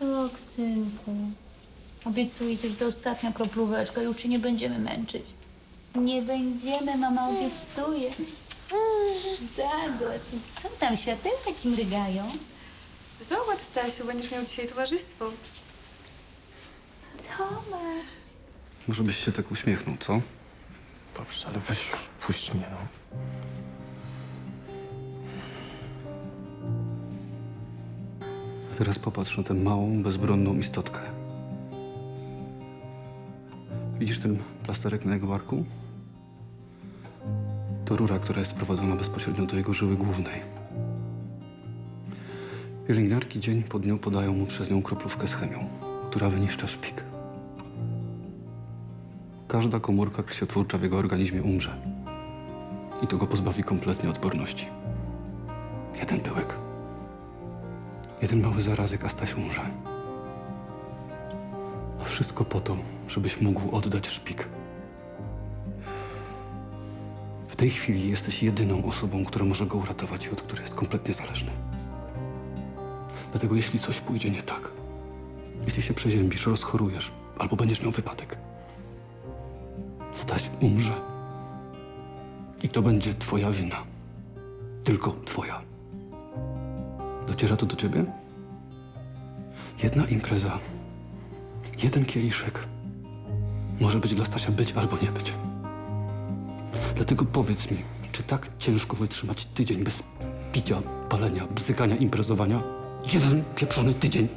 Tak, synku. Obiecuję ci, że to ostatnia kroplóweczka. Już się nie będziemy męczyć. Nie będziemy, mama obiecuje. Tak, co tam, światełka ci mrygają? Zobacz, Stasiu, będziesz miał dzisiaj towarzystwo. Zobacz. Może byś się tak uśmiechnął, co? Dobrze, ale weź już, puść mnie, no. Teraz popatrz na tę małą, bezbronną istotkę. Widzisz ten plasterek na jego barku? To rura, która jest wprowadzona bezpośrednio do jego żyły głównej. Pielęgniarki dzień po dniu podają mu przez nią kroplówkę z chemią, która wyniszcza szpik. Każda komórka krwiotwórcza w jego organizmie umrze. I to go pozbawi kompletnie odporności. Jeden pyłek. Jeden mały zarazek, a Staś umrze. A wszystko po to, żebyś mógł oddać szpik. W tej chwili jesteś jedyną osobą, która może go uratować i od której jest kompletnie zależny. Dlatego jeśli coś pójdzie nie tak, jeśli się przeziębisz, rozchorujesz albo będziesz miał wypadek, Staś umrze. I to będzie twoja wina. Tylko twoja. Dociera to do ciebie? Jedna impreza, jeden kieliszek może być dla Stasia być albo nie być. Dlatego powiedz mi, czy tak ciężko wytrzymać tydzień bez picia, palenia, bzykania, imprezowania? Jeden pieprzony tydzień